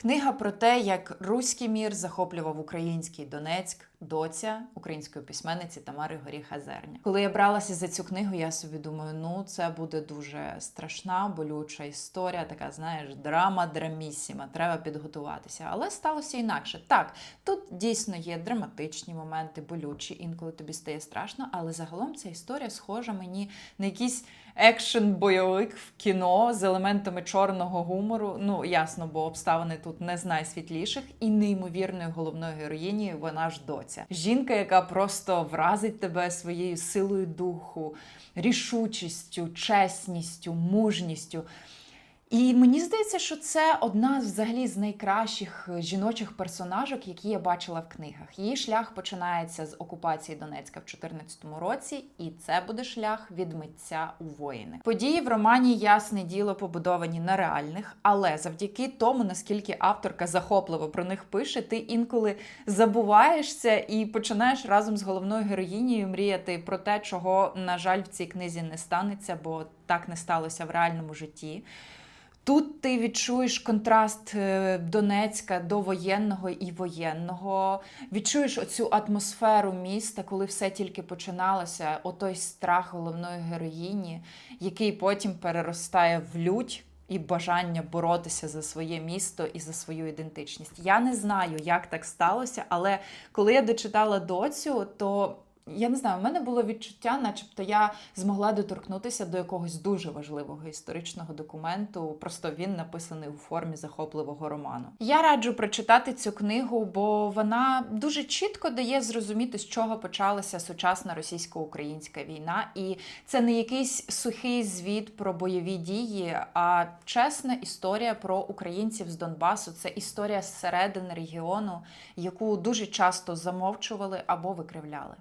Книга про те, як руський мір захоплював український Донецьк, доця української письменниці Тамари Горіха Зерня. Коли я бралася за цю книгу, я собі думаю, ну це буде дуже страшна, болюча історія, така, знаєш, драма драмісіма, треба підготуватися. Але сталося інакше. Так, тут дійсно є драматичні моменти, болючі, інколи тобі стає страшно, але загалом ця історія схожа мені на якийсь екшен-бойовик в кіно з елементами чорного гумору. Ну, ясно, бо обставини тут не з найсвітліших, і неймовірною головною героїні вона ж доця. Жінка, яка просто вразить тебе своєю силою духу, рішучістю, чесністю, мужністю. І мені здається, що це одна взагалі з найкращих жіночих персонажок, які я бачила в книгах. Її шлях починається з окупації Донецька в 2014 році, і це буде шлях від митця у воїни. Події в романі ясне діло побудовані на реальних, але завдяки тому, наскільки авторка захопливо про них пише, ти інколи забуваєшся і починаєш разом з головною героїнею мріяти про те, чого, на жаль, в цій книзі не станеться, бо так не сталося в реальному житті. Тут ти відчуєш контраст е, Донецька до воєнного і воєнного. Відчуєш оцю атмосферу міста, коли все тільки починалося, отой страх головної героїні, який потім переростає в лють і бажання боротися за своє місто і за свою ідентичність. Я не знаю, як так сталося, але коли я дочитала доцю, то я не знаю, в мене було відчуття, начебто я змогла доторкнутися до якогось дуже важливого історичного документу. Просто він написаний у формі захопливого роману. Я раджу прочитати цю книгу, бо вона дуже чітко дає зрозуміти, з чого почалася сучасна російсько-українська війна, і це не якийсь сухий звіт про бойові дії, а чесна історія про українців з Донбасу. Це історія зсередини регіону, яку дуже часто замовчували або викривляли.